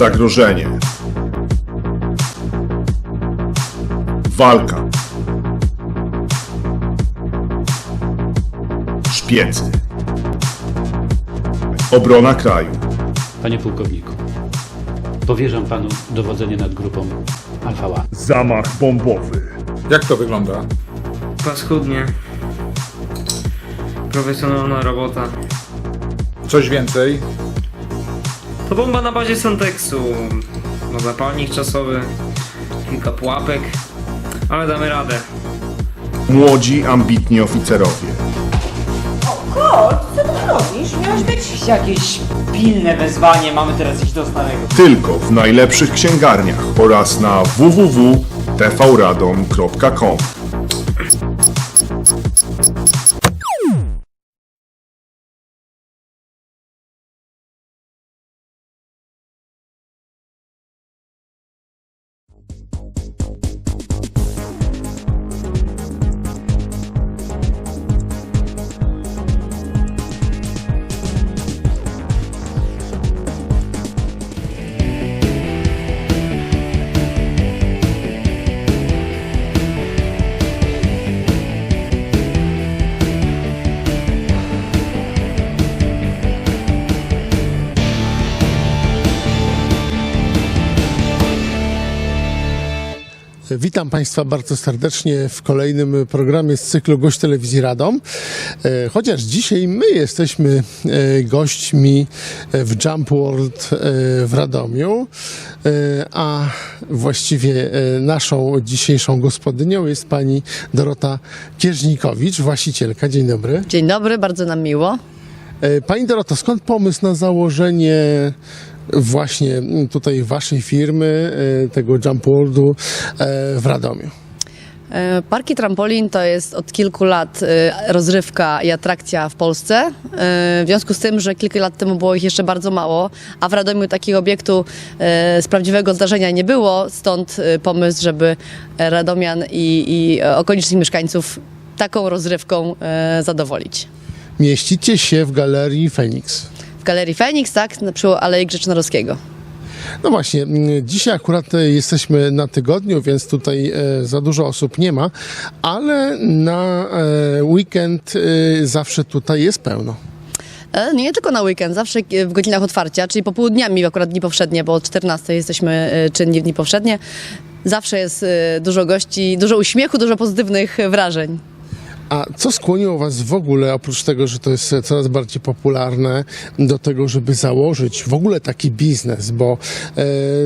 Zagrożenie. Walka. Szpiecy. Obrona kraju. Panie pułkowniku, powierzam panu dowodzenie nad grupą Alfa Zamach bombowy. Jak to wygląda? Paskudnie. Profesjonalna robota. Coś więcej? To bomba na bazie Santexu. Ma zapalnik czasowy, kilka pułapek, ale damy radę. Młodzi, ambitni oficerowie. Kot, co ty robisz? Miałeś być... Jakieś pilne wezwanie, mamy teraz iść do starego. Tylko w najlepszych księgarniach oraz na www.tvradom.com. Witam Państwa bardzo serdecznie w kolejnym programie z cyklu Gość Telewizji Radom. E, Chociaż dzisiaj my jesteśmy e, gośćmi e, w Jump World w Radomiu, a właściwie naszą dzisiejszą gospodynią jest pani Dorota Kierznikowicz, właścicielka. Dzień dobry. Dzień dobry, bardzo nam miło. E, Pani Doroto, skąd pomysł na założenie właśnie tutaj waszej firmy, e, tego Jump Worldu e, w Radomiu? Parki Trampolin to jest od kilku lat rozrywka i atrakcja w Polsce. W związku z tym, że kilka lat temu było ich jeszcze bardzo mało, a w Radomiu takiego obiektu z prawdziwego zdarzenia nie było, stąd pomysł, żeby Radomian i, i okolicznych mieszkańców taką rozrywką zadowolić. Mieścicie się w galerii Feniks. W Galerii Feniks, tak, przy Alei Grzecznorowskiego. No właśnie, mm, dzisiaj akurat e, jesteśmy na tygodniu, więc tutaj e, za dużo osób nie ma, ale na e, weekend zawsze tutaj jest pełno. E, Nie tylko na weekend, zawsze w godzinach otwarcia, czyli popołudniami, akurat dni powszednie, bo od 14 jesteśmy czynni w dni powszednie. Zawsze jest dużo gości, dużo uśmiechu, dużo pozytywnych wrażeń. A co skłoniło Was w ogóle, oprócz tego, że to jest coraz bardziej popularne, do tego, żeby założyć w ogóle taki biznes? Bo, e,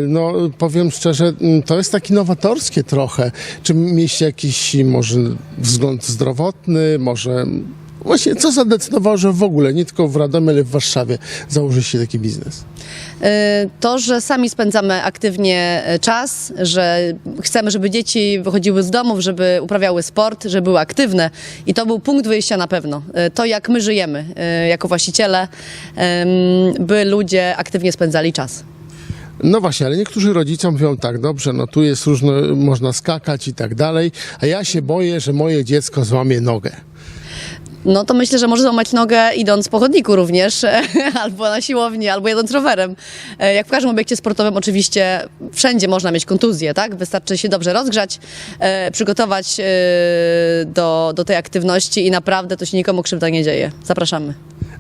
no, powiem szczerze, m, to jest taki nowatorskie trochę. Czy mieliście jakiś może wzgląd zdrowotny, może... Właśnie, co zadecydowało, że w ogóle, nie tylko w Radomiu, ale w Warszawie założyliście taki biznes? E, To, że sami spędzamy aktywnie e, czas, że chcemy, żeby dzieci wychodziły z domów, żeby uprawiały sport, żeby były aktywne i to był punkt wyjścia na pewno. E, To, jak my żyjemy jako właściciele, by ludzie aktywnie spędzali czas. No właśnie, ale niektórzy rodzice mówią tak, dobrze, no tu jest różno, można skakać i tak dalej, a ja się boję, że moje dziecko złamie nogę. No to myślę, że może złamać nogę idąc po chodniku również, albo na siłowni, albo jadąc rowerem. E, Jak w każdym obiekcie sportowym oczywiście wszędzie można mieć kontuzję, tak? Wystarczy się dobrze rozgrzać, e, przygotować e, do, do tej aktywności i naprawdę to się nikomu krzywda nie dzieje. Zapraszamy.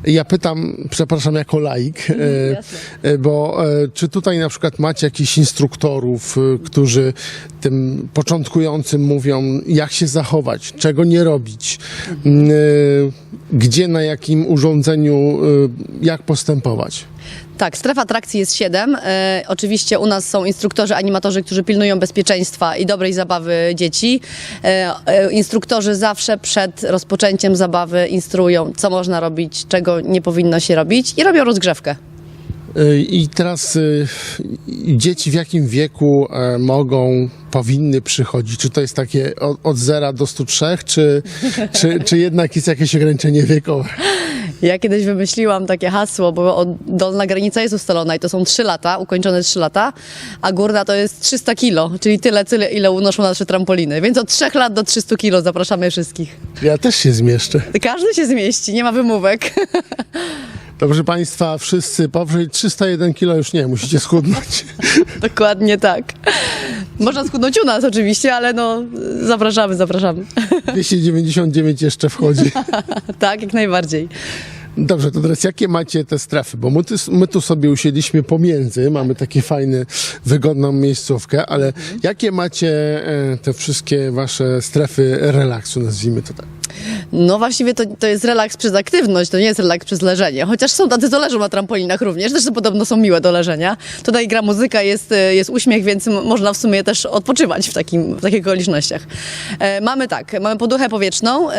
Ja pytam, przepraszam, jako laik, e, jasne. e, bo e, czy tutaj na przykład macie jakichś instruktorów, którzy tym początkującym mówią, jak się zachować, czego nie robić, m, e, gdzie, na jakim urządzeniu, jak postępować? Tak, stref atrakcji jest 7. E, oczywiście u nas są instruktorzy, animatorzy, którzy pilnują bezpieczeństwa i dobrej zabawy dzieci. E, e, instruktorzy zawsze przed rozpoczęciem zabawy instruują, co można robić, czego nie powinno się robić i robią rozgrzewkę. E, I teraz e, dzieci w jakim wieku e, mogą powinny przychodzić? Czy to jest takie od, od 0 do 103, czy, czy, czy jednak jest jakieś ograniczenie wiekowe? Ja kiedyś wymyśliłam takie hasło, bo dolna granica jest ustalona i to są 3 lata, ukończone 3 lata, a górna to jest 300 kilo, czyli tyle, tyle ile unoszą nasze trampoliny. Więc od 3 lat do 300 kilo zapraszamy wszystkich. Ja też się zmieszczę. Każdy się zmieści, nie ma wymówek. Dobrze Państwa, wszyscy powyżej 301 kilo już nie, musicie schudnąć. Dokładnie tak. Można schudnąć u nas oczywiście, ale no zapraszamy, zapraszamy. 299 jeszcze wchodzi. tak, jak najbardziej. Dobrze, to teraz jakie macie te strefy? Bo my tu, my tu sobie usiedliśmy pomiędzy, mamy takie fajne, wygodną miejscówkę, ale jakie macie e, te wszystkie wasze strefy relaksu, nazwijmy to tak? No właściwie to, to jest relaks przez aktywność, to nie jest relaks przez leżenie. Chociaż są tacy, co leżą na trampolinach również, też podobno są miłe do leżenia. Tutaj gra muzyka, jest, e, jest uśmiech, więc można w sumie też odpoczywać w, takim, w takich okolicznościach. E, mamy tak, mamy poduchę powietrzną, e,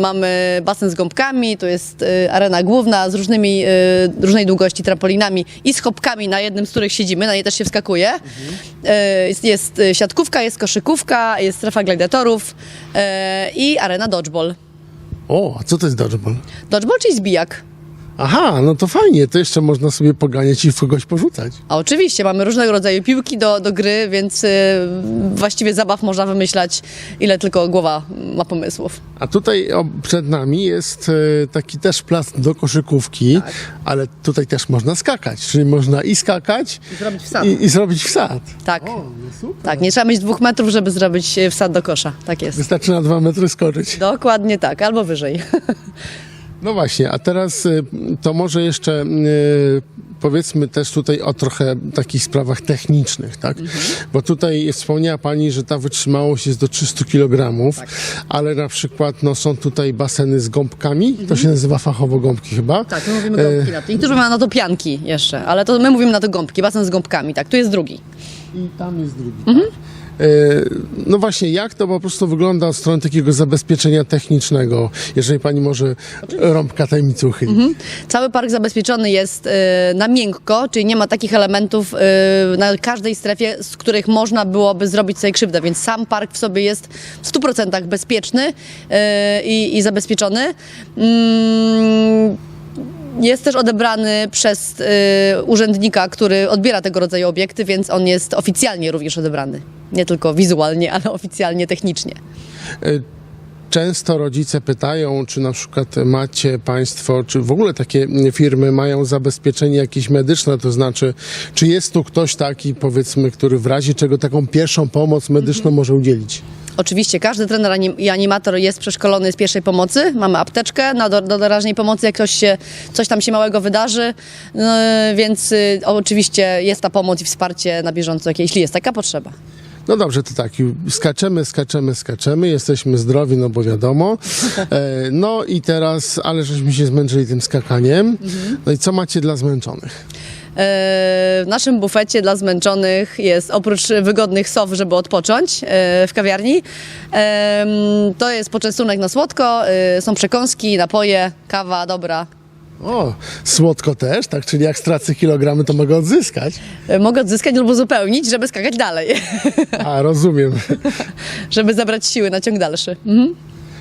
mamy basen z gąbkami, tu jest e, arena główna z różnymi, e, różnej długości trampolinami i schopkami, na jednym z których siedzimy, na nie też się wskakuje. E, jest, jest e, siatkówka, jest koszykówka, jest strefa gladiatorów i arena dodgeball. O, a co to jest dodgeball? Dodgeball czyli zbijak. Aha, no to fajnie, to jeszcze można sobie poganiać i w kogoś porzucać. A oczywiście, mamy różnego rodzaju piłki do, do gry, więc y, właściwie zabaw można wymyślać, ile tylko głowa ma pomysłów. A tutaj o, przed nami jest e, taki też plac do koszykówki, ale tutaj też można skakać, czyli można i skakać I zrobić wsad. i, i zrobić wsad. Tak. Tak, nie trzeba mieć dwóch metrów, żeby zrobić e, wsad do kosza. Tak jest. Wystarczy na dwa metry skoczyć. Dokładnie tak, albo wyżej. No właśnie, a teraz y, to może jeszcze y, powiedzmy też tutaj o trochę takich sprawach technicznych, tak? Bo tutaj wspomniała Pani, że ta wytrzymałość jest do 300 kg, ale na przykład no, są tutaj baseny z gąbkami, to się nazywa fachowo gąbki chyba. Tak, my mówimy gąbki na to. Niektórzy mają na to pianki jeszcze, ale to my mówimy na to gąbki, basen z gąbkami, tak, tu jest drugi. I tam jest drugi. tak? E, No właśnie, jak to po prostu wygląda od strony takiego zabezpieczenia technicznego, jeżeli pani może rąbka tajemnicy uchylić? Cały park zabezpieczony jest y, na miękko, czyli nie ma takich elementów y, na każdej strefie, z których można byłoby zrobić sobie krzywdę, więc sam park w sobie jest w 100% bezpieczny i, i zabezpieczony. Mm, jest też odebrany przez y, urzędnika, który odbiera tego rodzaju obiekty, więc on jest oficjalnie również odebrany. Nie tylko wizualnie, ale oficjalnie technicznie. Często rodzice pytają, czy na przykład macie państwo, czy w ogóle takie firmy mają zabezpieczenie jakieś medyczne, to znaczy, czy jest tu ktoś taki, powiedzmy, który w razie czego taką pierwszą pomoc medyczną może udzielić? Oczywiście każdy trener i animator jest przeszkolony z pierwszej pomocy. Mamy apteczkę na do, do doraźnej pomocy, jak ktoś się, coś tam się małego wydarzy, no, więc y, oczywiście jest ta pomoc i wsparcie na bieżąco, jeśli jest taka potrzeba. No dobrze, to tak, skaczemy, skaczemy, skaczemy, jesteśmy zdrowi, no bo wiadomo. E, no i teraz, ale żeśmy się zmęczyli tym skakaniem. No i co macie dla zmęczonych? E, W naszym bufecie dla zmęczonych jest oprócz wygodnych sow, żeby odpocząć e, w kawiarni, em, to jest poczęstunek na słodko, e, są przekąski, napoje, kawa dobra. O, słodko też, tak? Czyli jak stracę kilogramy, to mogę odzyskać. E, Mogę odzyskać lub uzupełnić, żeby skakać dalej, A, rozumiem. żeby zabrać siły na ciąg dalszy. Mhm.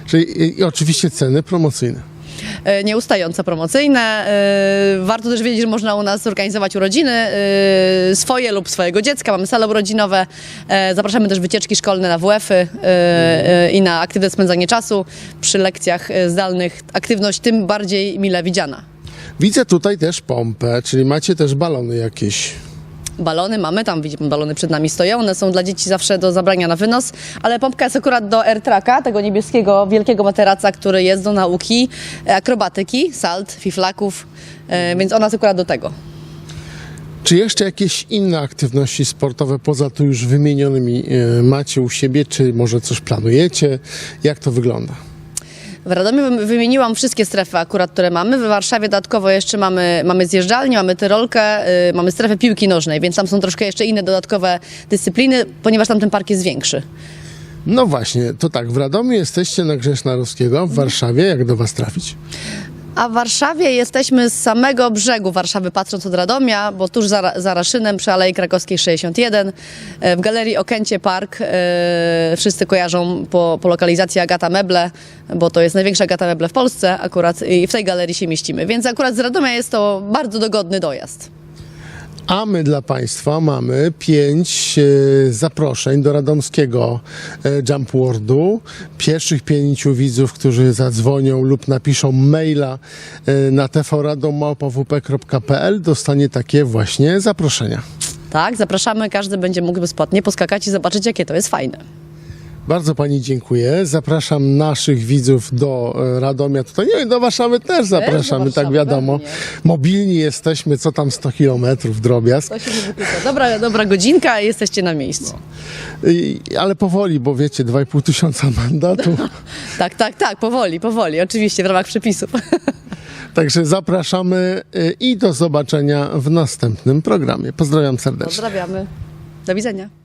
Czyli i, i oczywiście ceny promocyjne. E, nieustające promocyjne. E, Warto też wiedzieć, że można u nas zorganizować urodziny e, swoje lub swojego dziecka. Mamy sale urodzinowe. Zapraszamy też wycieczki szkolne na WF-y i na aktywne spędzanie czasu przy lekcjach zdalnych. Aktywność tym bardziej mile widziana. Widzę tutaj też pompę, czyli macie też balony jakieś. Balony mamy, tam widzimy, balony przed nami stoją. One są dla dzieci zawsze do zabrania na wynos, ale pompka jest akurat do AirTracka, tego niebieskiego, wielkiego materaca, który jest do nauki e, akrobatyki, salt, fiflaków, e, więc ona jest akurat do tego. Czy jeszcze jakieś inne aktywności sportowe poza tu już wymienionymi e, macie u siebie, czy może coś planujecie? Jak to wygląda? W Radomiu wym- wymieniłam wszystkie strefy akurat, które mamy. W Warszawie dodatkowo jeszcze mamy, mamy zjeżdżalnię, mamy tyrolkę, y, mamy strefę piłki nożnej, więc tam są troszkę jeszcze inne dodatkowe dyscypliny, ponieważ tam ten park jest większy. No właśnie, to tak, w Radomiu jesteście na Grzeszna Ruskiego, w Warszawie, jak do was trafić? A w Warszawie jesteśmy z samego brzegu Warszawy, patrząc od Radomia, bo tuż za, za Raszynem przy Alei Krakowskiej 61, e, w Galerii Okęcie Park. e, Wszyscy kojarzą po, po lokalizacji Agata Meble, bo to jest największa Agata Meble w Polsce akurat i w tej galerii się mieścimy. Więc akurat z Radomia jest to bardzo dogodny dojazd. A my dla Państwa mamy pięć e, zaproszeń do radomskiego e, Jump Worldu. Pierwszych pięciu widzów, którzy zadzwonią lub napiszą maila e, na tvradommałpawp.pl dostanie takie właśnie zaproszenia. Tak, zapraszamy, każdy będzie mógł bezpłatnie poskakać i zobaczyć, jakie to jest fajne. Bardzo Pani dziękuję. Zapraszam naszych widzów do e, Radomia. Tutaj nie, do Warszawy też zapraszamy, tak Warszawy, wiadomo. pewnie. Mobilni jesteśmy, co tam 100 kilometrów, drobiazg. To się nie wyklucza. Dobra, dobra godzinka jesteście na miejscu. I, ale powoli, bo wiecie, 2,5 tysiąca mandatu. Tak, tak, tak, powoli, powoli, oczywiście w ramach przepisów. Także zapraszamy y, i do zobaczenia w następnym programie. Pozdrawiam serdecznie. Pozdrawiamy. Do widzenia.